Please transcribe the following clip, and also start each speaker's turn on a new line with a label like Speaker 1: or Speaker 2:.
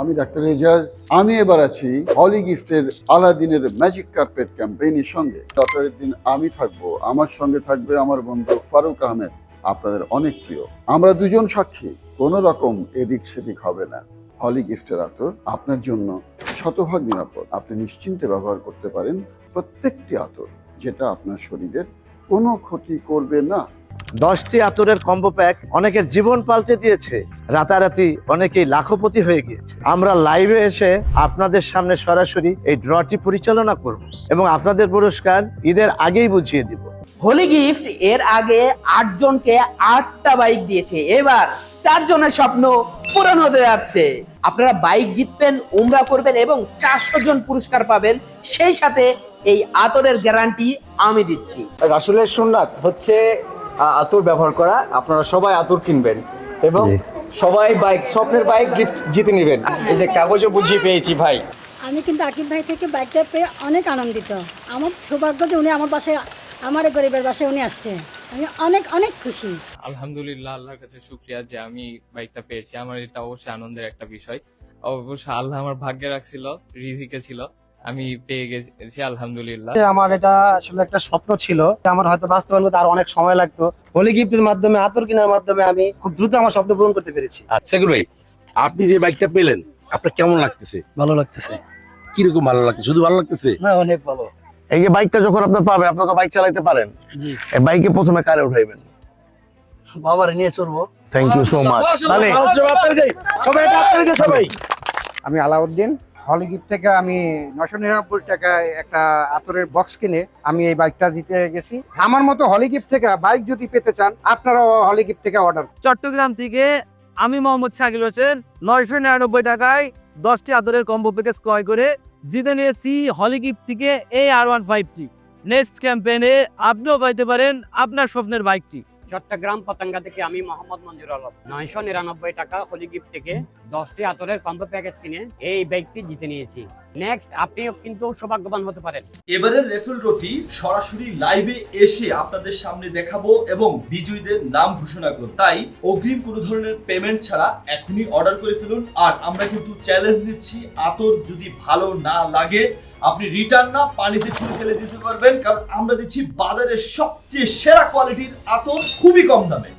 Speaker 1: আমি ডাক্তার এজাজ, আমি এবার আছি হলি গিফটের আলাদিনের ম্যাজিক কার্পেট ক্যাম্পেইনের সঙ্গে। লটারির দিন আমি থাকব, আমার সঙ্গে থাকবে আমার বন্ধু ফারুক আহমেদ, আপনাদের অনেক প্রিয়। আমরা দুজন সাক্ষী, কোনো রকম এদিক সেদিক হবে না। হলি গিফটের আতর আপনার জন্য শতভাগ নিরাপদ। আপনি নিশ্চিন্তে ব্যবহার করতে পারেন প্রত্যেকটি আতর, যেটা আপনার শরীরের কোনো ক্ষতি করবে না।
Speaker 2: দশটি আতরের কম্বো প্যাক অনেকের জীবন পাল্টে দিয়েছে। রাতারাতি অনেকেই লাখপতি হয়ে গিয়েছে। আমরা লাইভে এসে আপনাদের সামনে সরাসরি এই ড্রটি পরিচালনা করব এবং আপনাদের পুরস্কার ঈদের আগেই বুঝিয়ে দিব।
Speaker 3: হোলি গিফট এর আগে আট জনকে আটটা বাইক দিয়েছে। এবার চারজনের স্বপ্ন পূরণ হতে যাচ্ছে। আপনারা বাইক জিতবেন উমরা করবেন এবং চারশো জন পুরস্কার পাবেন। সেই সাথে এই আতরের গ্যারান্টি আমি দিচ্ছি।
Speaker 4: রাসুলের সুন্নাত হচ্ছে আতর ব্যবহার করা আপনারা সবাই আতর কিনবেন এবং সবাই বাইক স্বপ্নের বাইক গিফট জিতে নেবেন। এই যে কাগজও বুঝিয়ে পেয়েছি ভাই।
Speaker 5: আমি কিন্তু আকিব ভাই থেকে বাইকটা পেয়ে অনেক আনন্দিত। আমার সৌভাগ্য যে উনি আমার বাসায় আমার গরিবের বাসায় উনি আসছে। আমি অনেক অনেক খুশি।
Speaker 6: আলহামদুলিল্লাহ আল্লাহর কাছে শুক্রিয়া যে আমি বাইকটা পেয়েছি। আমার এটা অবশ্যই আনন্দের একটা বিষয়। অবশ্য আল্লাহ আমার ভাগ্যে রাখছিল রিজিকে ছিল। আমি পেয়ে গেছি আলহামদুলিল্লাহ
Speaker 7: আমার এটা আসলে একটা স্বপ্ন ছিল আমার হয়তো বাস্তবায়ন করতে আরও অনেক সময় লাগতো হোলি গিফটের মাধ্যমে আতর কেনার মাধ্যমে আমি খুব দ্রুত আমার স্বপ্ন পূরণ করতে পেরেছি
Speaker 8: আচ্ছা ভাই আপনি যে বাইকটা পেলেন আপনার কেমন লাগতেছে
Speaker 7: ভালো লাগতেছে
Speaker 8: কীরকম ভালো লাগতেছে শুধু ভালো লাগতেছে
Speaker 7: না অনেক ভালো
Speaker 2: এই যে বাইকটা যখন আপনার পাবেন আপনার তো বাইক চালাতে পারেন
Speaker 7: জি
Speaker 2: এই বাইকে প্রথমে কারে উঠাইবেন
Speaker 7: বাবার নিয়ে চলবো
Speaker 2: থ্যাংক ইউ সো মাচ তাহলে
Speaker 7: সবাই দিয়ে সবাই
Speaker 9: আমি আলাউদ্দিন হলি থেকে আমি নশো নিরানব্বই টাকায় একটা আতরের বক্স কিনে আমি এই বাইকটা জিতে গেছি। আমার মতো হলিগিফট থেকে বাইক যদি পেতে চান, আপনারাও হলি গিফট থেকে অর্ডার
Speaker 10: চট্টগ্রাম থেকে আমি মোহাম্মদ শাকিল হোসেন, নয়শো নিরানব্বই টাকায় দশটি আদরের কম্বো প্যাকেজ ক্রয় করে জিতে নিয়েছি হলিগিফট থেকে এই আর ওয়ান ফাইভটি নেক্সট ক্যাম্পেইনে আপনিও পাইতে পারেন আপনার স্বপ্নের বাইকটি
Speaker 3: চট্টগ্রাম পতাঙ্গা থেকে আমি মোহাম্মদ মঞ্জুর আলম। নয়শো নিরানব্বই টাকা হোলি গিফট থেকে দশটি আতরের কম্বো প্যাকেজ কিনে এই বাইকটি জিতে নিয়েছি। নেক্সট আপনিও কিন্তু সৌভাগ্যবান হতে পারেন।
Speaker 11: এবারের রেফেল ড্রটি সরাসরি লাইভে এসে আপনাদের সামনে দেখাবো এবং বিজয়ীদের নাম ঘোষণা করব। তাই অগ্রিম কোনো ধরনের পেমেন্ট ছাড়া এখনই অর্ডার করে ফেলুন। আর আমরা কিন্তু চ্যালেঞ্জ দিচ্ছি আতর যদি ভালো না লাগে আপনি রিটার্ন না, পানিতে ছুঁড়ে ফেলে দিতে পারবেন, কারণ আমরা দিচ্ছি বাজারের সবচেয়ে সেরা কোয়ালিটির আতর খুবই কম দামে।